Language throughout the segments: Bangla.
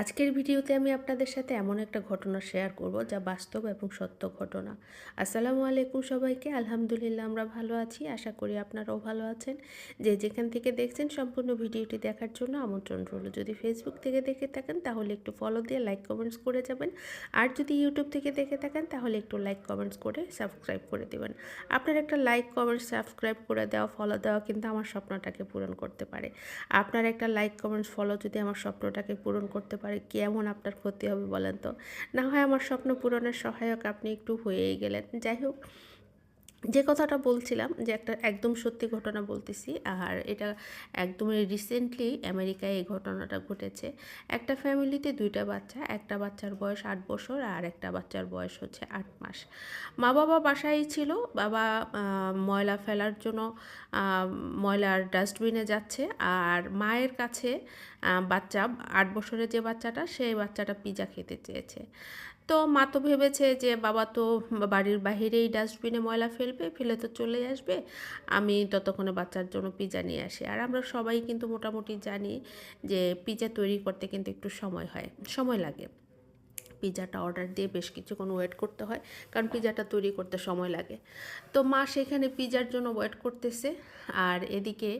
আজকের ভিডিওতে আমি আপনাদের সাথে এমন একটা ঘটনা শেয়ার করব যা বাস্তব এবং সত্য ঘটনা। আসসালামু আলাইকুম সবাইকে। আলহামদুলিল্লাহ, আমরা ভালো আছি। আশা করি আপনারাও ভালো আছেন। যে যেখান থেকে দেখছেন সম্পূর্ণ ভিডিওটি দেখার জন্য আমন্ত্রণ রইল। যদি ফেসবুক থেকে দেখে থাকেন, তাহলে একটু ফলো দিয়ে লাইক কমেন্টস করে যাবেন। আর যদি ইউটিউব থেকে দেখে থাকেন, তাহলে একটু লাইক কমেন্টস করে সাবস্ক্রাইব করে দেবেন। আপনার একটা লাইক কমেন্টস সাবস্ক্রাইব করে দেওয়া ফলো দেওয়া কিন্তু আমার স্বপ্নটাকে পূরণ করতে পারে। আপনার একটা লাইক কমেন্টস ফলো যদি আমার স্বপ্নটাকে পূরণ করতে পারে কেমন আপনার ক্ষতি হবে বলেন তো? না হয় আমার স্বপ্ন পূরণের সহায়ক আপনি একটু হয়েই গেলেন। যাই হোক যে কথাটা বলছিলাম যে একটা একদম সত্যি ঘটনা বলতেছি, আর এটা একদমই রিসেন্টলি আমেরিকায় এই ঘটনাটা ঘটেছে। একটা ফ্যামিলিতে দুইটা বাচ্চা, একটা বাচ্চার বয়স আট বছর আর একটা বাচ্চার বয়স হচ্ছে আট মাস। মা বাবা বাসায় ছিল, বাবা ময়লা ফেলার জন্য ময়লার ডাস্টবিনে যাচ্ছে আর মায়ের কাছে বাচ্চা, আট বছরের যে বাচ্চাটা, সেই বাচ্চাটা পিজা খেতে চেয়েছে। তো মা তো ভেবেছে যে বাবা তো বাড়ির বাহিরেই ডাস্টবিনে ময়লা ফেলবে, ফেলে তো চলে আসবে। আমি ততক্ষণে বাচ্চার জন্য পিজা নিয়ে আসি। আর আমরা সবাই কিন্তু মোটামুটি জানি যে পিজা তৈরি করতে কিন্তু একটু সময় হয়, সময় লাগে। পিজাটা অর্ডার দিয়ে বেশ কিছুক্ষণ ওয়েট করতে হয়, কারণ পিজাটা তৈরি করতে সময় লাগে। তো মা সেখানে পিজার জন্য ওয়েট করতেছে। আর এদিকে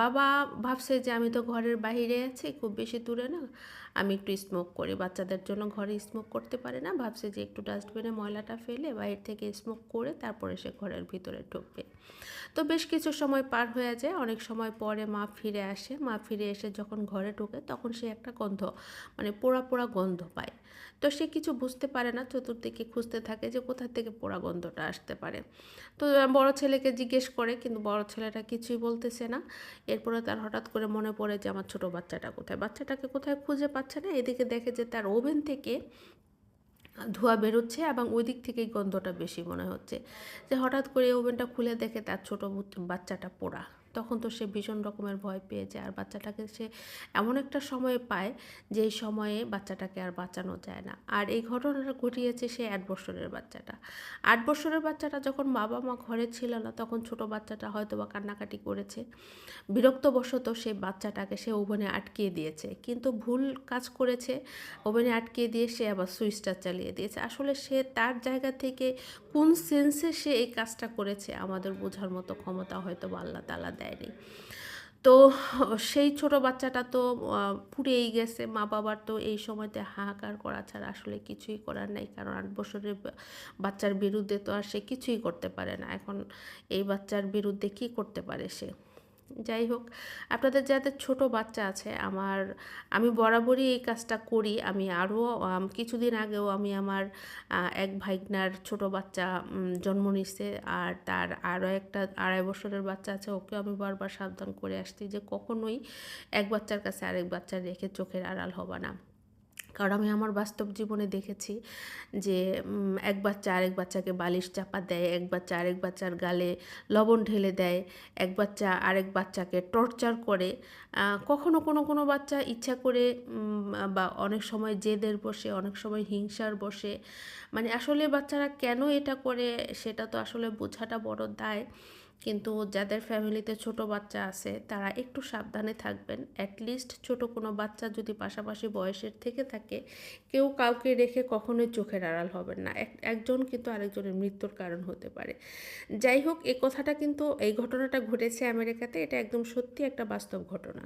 বাবা ভাবছে যে আমি তো ঘরের বাহিরে আছি, খুব বেশি দূরে না। আমি একটু স্মোক করি, বাচ্চাদের জন্য ঘরে স্মোক করতে পারে না। ভাবছে যে একটু ডাস্টবিনে ময়লাটা ফেলে বাইরে থেকে স্মোক করে তারপরে সে ঘরের ভিতরে ঢুকবে। তো বেশ কিছু সময় পার হয়ে যায়, অনেক সময় পরে মা ফিরে আসে। মা ফিরে এসে যখন ঘরে ঢোকে, তখন সে একটা গন্ধ মানে পোড়া পোড়া গন্ধ পায়। তো সে কিছু বুঝতে পারে না, চতুর্দিকে খুঁজতে থাকে যে কোথা থেকে পোড়া গন্ধটা আসতে পারে। তো বড় ছেলেকে জিজ্ঞেস করে, কিন্তু বড় ছেলেটা কিছুই বলতেছে না। এরপরে তার হঠাৎ করে মনে পড়ে যে আমার ছোট বাচ্চাটা কোথায়? বাচ্চাটাকে কোথায় খুঁজে পাচ্ছে না? এদিকে দেখে যে তার ওভেন থেকে ধোঁয়া বেরোচ্ছে এবং ওই দিক থেকেই গন্ধটা বেশি মনে হচ্ছে। যে হঠাৎ করে ওভেনটা খুলে দেখে তার ছোট বাচ্চাটা পোড়া। তখন তো সে ভীষণ রকমের ভয় পেয়ে যায়। আর বাচ্চাটাকে সে এমন একটা সময়ে পায় যে সময়ে বাচ্চাটাকে আর বাঁচানো যায় না। আর এই ঘটনাটা ঘটিয়েছে সে আট বছরের বাচ্চাটা। আট বছরের বাচ্চাটা যখন বাবা মা ঘরে ছিল না, তখন ছোট বাচ্চাটা হয়তো বা কান্নাকাটি করেছে। বিরক্তবশত সে বাচ্চাটাকে সে ওভেনে আটকিয়ে দিয়েছে। কিন্তু ভুল কাজ করেছে। ওভেনে আটকিয়ে দিয়ে সে আবার সুইচটা চালিয়ে দিয়েছে। আসলে সে তার জায়গা থেকে কোন সেন্সে সে এই কাজটা করেছে? আমাদের বোঝার মতো ক্ষমতা হয়তো আল্লাহ তালা দেয়নি। তো সেই ছোট বাচ্চাটা তো পুড়েই গেছে। মা বাবার তো এই সময়তে হাহাকার করা ছাড়া আসলে কিছুই করার নেই। কারণ আট বছরের বাচ্চার বিরুদ্ধে তো আর সে কিছুই করতে পারে না। এখন এই বাচ্চার বিরুদ্ধে কি করতে পারে সে? যাই হোক, আপনাদের যাদের ছোট বাচ্চা আছে, আমার, আমি বরাবরই এই কাজটা করি। আমি আরও কিছুদিন আগেও আমি আমার এক ভাইগনার ছোট বাচ্চা জন্ম নিচ্ছে আর তার আরও একটা আড়াই বছরের বাচ্চা আছে ওকে আমি বারবার সাবধান করে আসছি যে কখনোই এক বাচ্চার কাছে আরেক বাচ্চা রেখে চোখের আড়াল হবা না। কারণ আমি আমার বাস্তব জীবনে দেখেছি যে এক বাচ্চা আরেক বাচ্চাকে বালিশ চাপা দেয়, এক বাচ্চা আরেক বাচ্চার গালে লবণ ঢেলে দেয়, এক বাচ্চা আরেক বাচ্চাকে টর্চার করে। কখনো কোনো কোনো বাচ্চা ইচ্ছা করে বা অনেক সময় জেদের বসে, অনেক সময় হিংসার বসে। মানে আসলে বাচ্চারা কেন এটা করে সেটা তো আসলে বোঝাটা বড় দায়। কিন্তু যাদের ফ্যামিলিতে ছোট বাচ্চা আছে, তারা একটু সাবধানে থাকবেন। অ্যাটলিস্ট ছোট কোনো বাচ্চা যদি পাশাপাশি বয়সের থেকে থাকে, কেউ কাউকে রেখে কখনোই চোখের আড়াল হবেন না। একজন কিন্তু আরেকজনের মৃত্যুর কারণ হতে পারে। যাই হোক এই কথাটা কিন্তু, এই ঘটনাটা ঘটেছে আমেরিকাতে, এটা একদম সত্যি একটা বাস্তব ঘটনা।